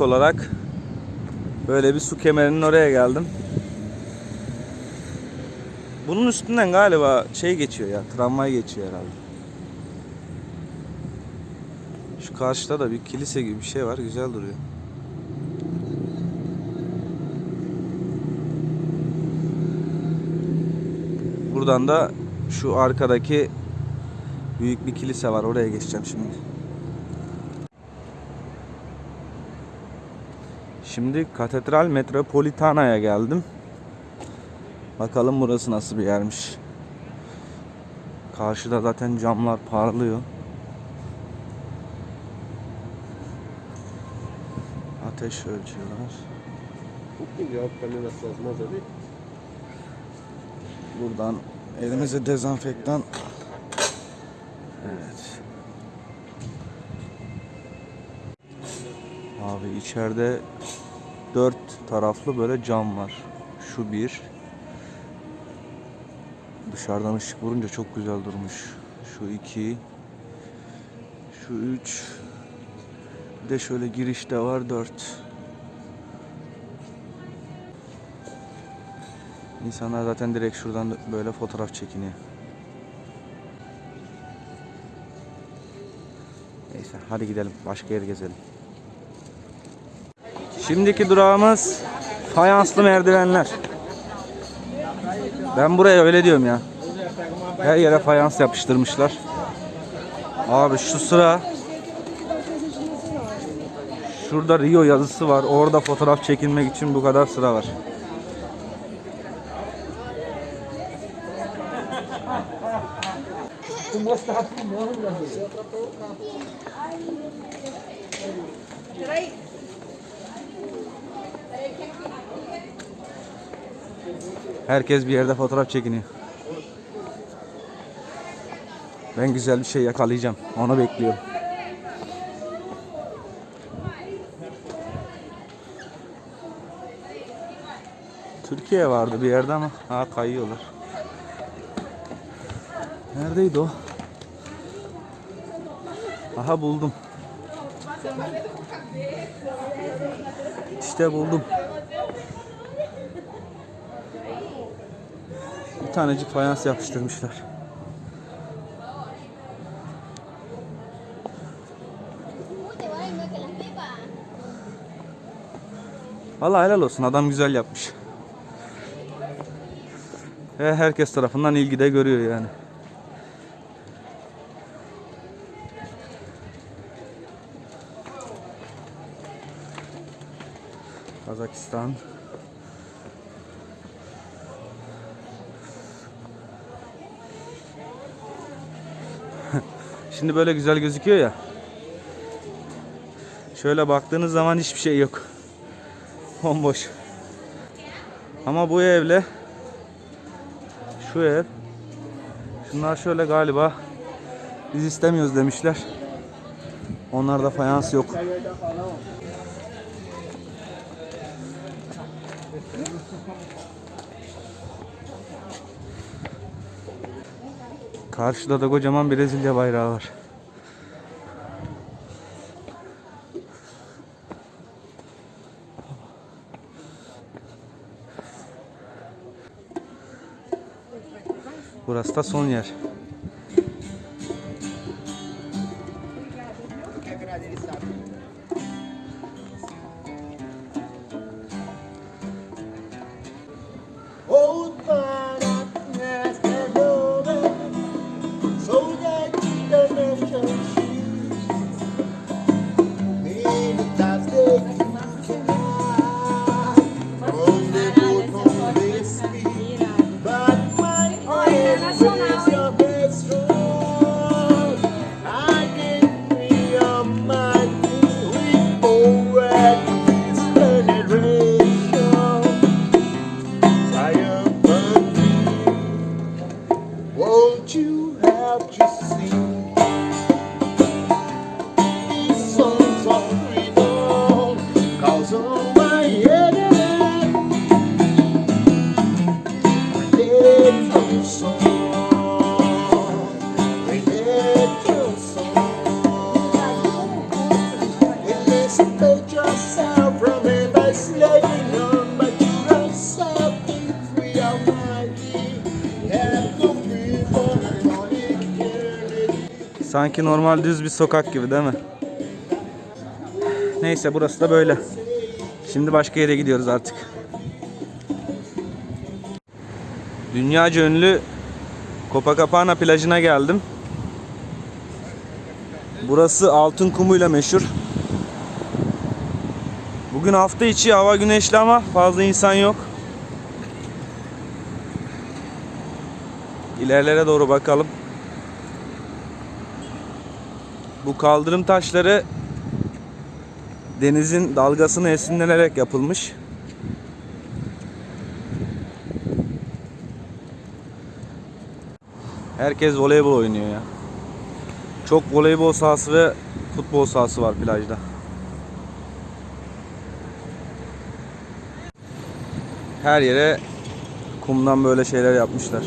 olarak böyle bir su kemerinin oraya geldim. Bunun üstünden galiba şey geçiyor ya, tramvay geçiyor herhalde. Şu karşıda da bir kilise gibi bir şey var, güzel duruyor. Buradan da şu arkadaki büyük bir kilise var, oraya geçeceğim şimdi. Şimdi Katedral Metropolitana'ya geldim. Bakalım burası nasıl bir yermiş. Karşıda zaten camlar parlıyor. Ateş ölçüyorlar. Buradan elimize dezenfektan. Evet. Abi içeride dört taraflı böyle cam var. Şu bir. Dışarıdan ışık vurunca çok güzel durmuş. Şu iki. Şu üç. Bir de şöyle girişte var dört. İnsanlar zaten direkt şuradan böyle fotoğraf çekiniyor. Neyse hadi gidelim başka yer gezelim. Şimdiki durağımız fayanslı merdivenler. Ben buraya öyle diyorum ya. Her yere fayans yapıştırmışlar. Abi şu sıra Şurada Rio yazısı var. Orada fotoğraf çekilmek için bu kadar sıra var. Herkes bir yerde fotoğraf çekiniyor. Ben güzel bir şey yakalayacağım. Onu bekliyorum. Türkiye vardı bir yerde ama ha kayıyorlar. Neredeydi o? Aha buldum. İşte buldum. Tanecik fayans yapıştırmışlar. te voy a decir que las pepas. Vallahi helal olsun adam güzel yapmış. Ve herkes tarafından ilgi de görüyor yani. Kazakistan. Şimdi böyle güzel gözüküyor ya. Şöyle baktığınız zaman hiçbir şey yok. Bomboş. Ama bu evle şu ev şunlar şöyle galiba biz istemiyoruz demişler. Onlarda fayans yok. Karşıda da kocaman Brezilya bayrağı var. Burası da son yer. Sanki normal düz bir sokak gibi değil mi? Neyse burası da böyle. Şimdi başka yere gidiyoruz artık. Dünyaca ünlü Copacabana plajına geldim. Burası altın kumuyla meşhur. Bugün hafta içi hava güneşli ama fazla insan yok. İlerlere doğru bakalım. Bu kaldırım taşları denizin dalgasını esinlenerek yapılmış. Herkes voleybol oynuyor ya. Çok voleybol sahası ve futbol sahası var plajda. Her yere kumdan böyle şeyler yapmışlar.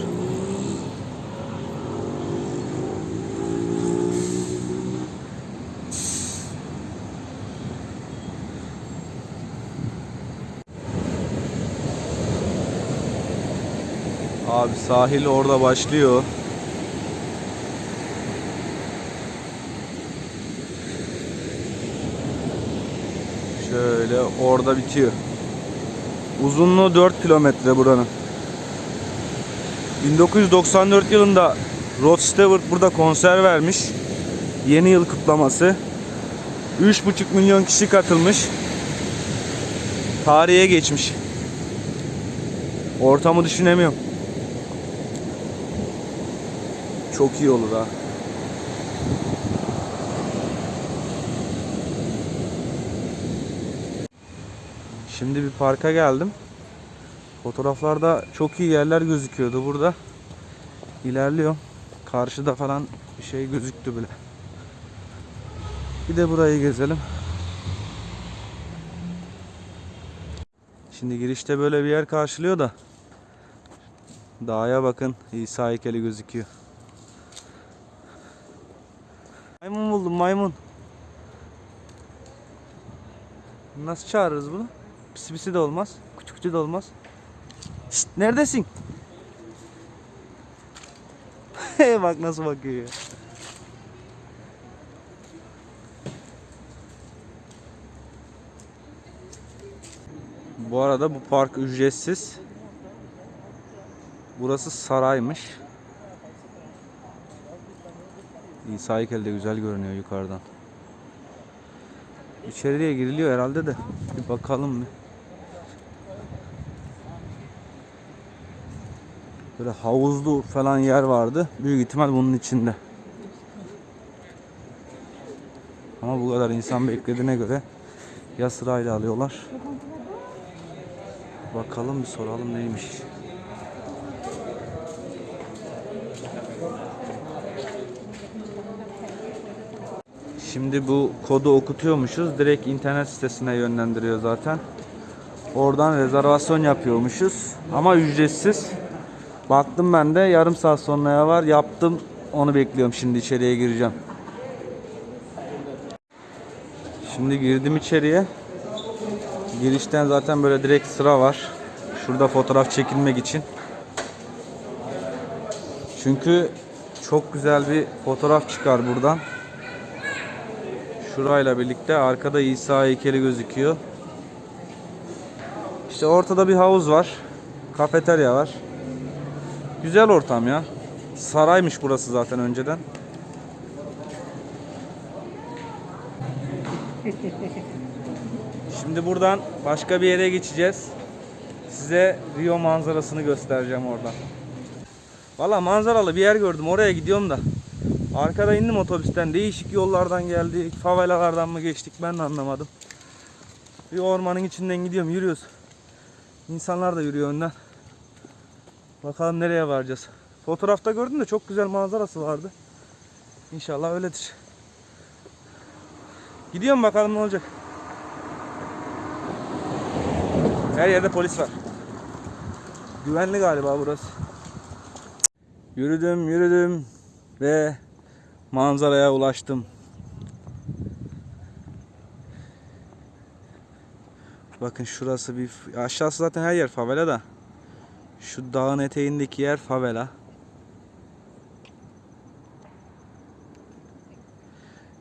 Abi sahil orada başlıyor. Şöyle orada bitiyor. Uzunluğu 4 kilometre buranın. 1994 yılında Rod Stewart burada konser vermiş. Yeni yıl kutlaması. 3,5 milyon kişi katılmış. Tarihe geçmiş. Ortamı düşünemiyorum. Çok iyi olur ha. Şimdi bir parka geldim. Fotoğraflarda çok iyi yerler gözüküyordu burada. İlerliyorum. Karşıda falan bir şey gözüktü bile. Bir de burayı gezelim. Şimdi girişte böyle bir yer karşılıyor da. Dağa bakın İsa heykeli gözüküyor. Buldum maymun. Nasıl çağırırız bunu? Pisi pisi de olmaz. Küçük küçük de olmaz. Şşt, neredesin? Bak nasıl bakıyor. Bu arada bu park ücretsiz. Burası saraymış. İsa heykeli de güzel görünüyor yukarıdan. İçeriye giriliyor herhalde de. Bir bakalım bir. Böyle havuzlu falan yer vardı. Büyük ihtimal bunun içinde. Ama bu kadar insan beklediğine göre ya sırayla alıyorlar. Bakalım bir soralım neymiş. Şimdi bu kodu okutuyormuşuz. Direkt internet sitesine yönlendiriyor zaten. Oradan rezervasyon yapıyormuşuz. Ama ücretsiz. Baktım ben de yarım saat sonraya var. Yaptım. Onu bekliyorum şimdi içeriye gireceğim. Şimdi girdim içeriye. Girişten zaten böyle direkt sıra var. Şurada fotoğraf çekilmek için. Çünkü çok güzel bir fotoğraf çıkar buradan. Şurayla birlikte arkada İsa heykeli gözüküyor. İşte ortada bir havuz var. Kafeterya var. Güzel ortam ya. Saraymış burası zaten önceden. Şimdi buradan başka bir yere geçeceğiz. Size Rio manzarasını göstereceğim oradan. Valla manzaralı bir yer gördüm. Oraya gidiyorum da. Arkada indim otobüsten. Değişik yollardan geldik. Favelalardan mı geçtik ben de anlamadım. Bir ormanın içinden gidiyorum. Yürüyoruz. İnsanlar da yürüyor önden. Bakalım nereye varacağız. Fotoğrafta gördüm de çok güzel manzarası vardı. İnşallah öyledir. Gidiyorum bakalım ne olacak. Her yerde polis var. Güvenli galiba burası. Yürüdüm yürüdüm ve manzaraya ulaştım. Bakın şurası bir aşağısı zaten her yer favela da. Şu dağın eteğindeki yer favela.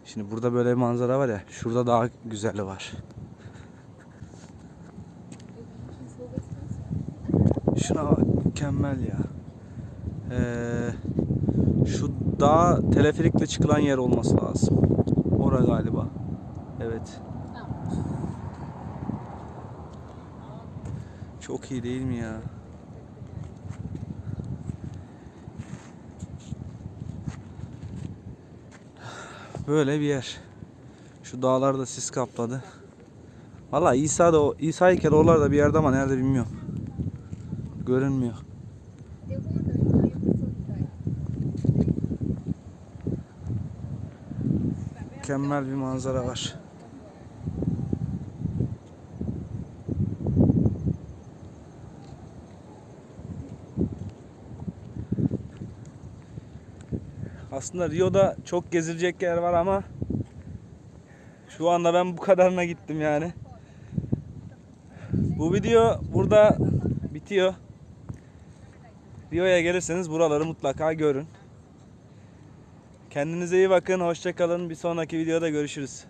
Şimdi burada böyle bir manzara var ya. Şurada daha güzeli var. Şuna mükemmel ya. Ee, şu dağ teleferikle çıkılan yer olması lazım. Ora galiba. Evet. Çok iyi değil mi ya? Böyle bir yer. Şu dağlar da sis kapladı. Valla İsa da İsa heykeli oralarda bir yerde ama nerede bilmiyorum. Görünmüyor. Mükemmel bir manzara var. Aslında Rio'da çok gezilecek yer var ama şu anda ben bu kadarına gittim yani. Bu video burada bitiyor. Rio'ya gelirseniz buraları mutlaka görün. Kendinize iyi bakın. Hoşçakalın. Bir sonraki videoda görüşürüz.